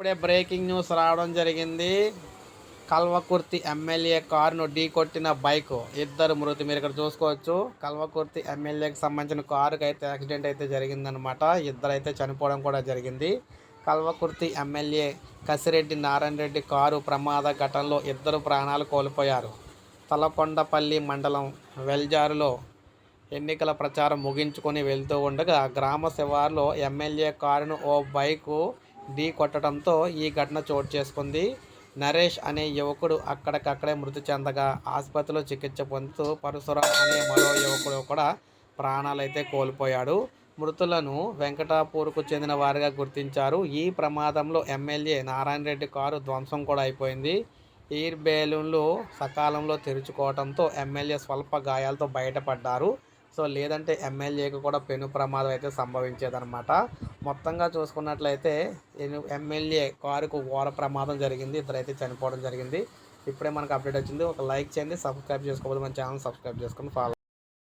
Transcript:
ఇప్పుడే breaking news రావడం జరిగింది. కల్వకుర్తి ఎమ్మెల్యే కారును ఢీ కొట్టిన బైక్ ఇద్దరు మృతి. మీరు ఇక్కడ చూసుకోవచ్చు. కల్వకుర్తి ఎమ్మెల్యేకి సంబంధించిన కారుకి అయితే యాక్సిడెంట్ అయితే జరిగిందనమాట. ఇద్దరు అయితే చనిపోవడం కూడా జరిగింది. కల్వకుర్తి ఎమ్మెల్యే కసిరెడ్డి నారాయణ రెడ్డి కారు ప్రమాద ఘటనలో ఇద్దరు ప్రాణాలు కోల్పోయారు. తలకొండపల్లి మండలం వెల్జారులో ఎన్నికల ప్రచారం ముగించుకొని వెళ్తూ ఉండగా గ్రామ శివారులో ఎమ్మెల్యే కారును ఓ బైకు ఢీ కొట్టడంతో ఈ ఘటన చోటు చేసుకుంది. నరేష్ అనే యువకుడు అక్కడికక్కడే మృతి చెందగా ఆసుపత్రిలో చికిత్స పొందుతూ పరశురాం అనే మరో యువకుడు కూడా ప్రాణాలైతే కోల్పోయాడు. మృతులను వెంకటాపూర్కు చెందిన వారిగా గుర్తించారు. ఈ ప్రమాదంలో ఎమ్మెల్యే నారాయణ రెడ్డి కారు ధ్వంసం కూడా అయిపోయింది. ఎయిర్ బెలూన్లు సకాలంలో తెరుచుకోవడంతో ఎమ్మెల్యే స్వల్ప గాయాలతో బయటపడ్డారు. సో లేదంటే ఎమ్మెల్యేకి కూడా పెను ప్రమాదం అయితే సంభవించేదన్నమాట. మొత్తంగా చూసుకున్నట్లయితే ఎమ్మెల్యే కారుకు ఘోర ప్రమాదం జరిగింది. ఇద్దరైతే చనిపోవడం జరిగింది. ఇప్పుడే మనకు అప్డేట్ వచ్చింది. ఒక లైక్ చేయండి సబ్స్క్రైబ్ చేసుకోకపోతే మన ఛానల్ సబ్స్క్రైబ్ చేసుకొని ఫాలో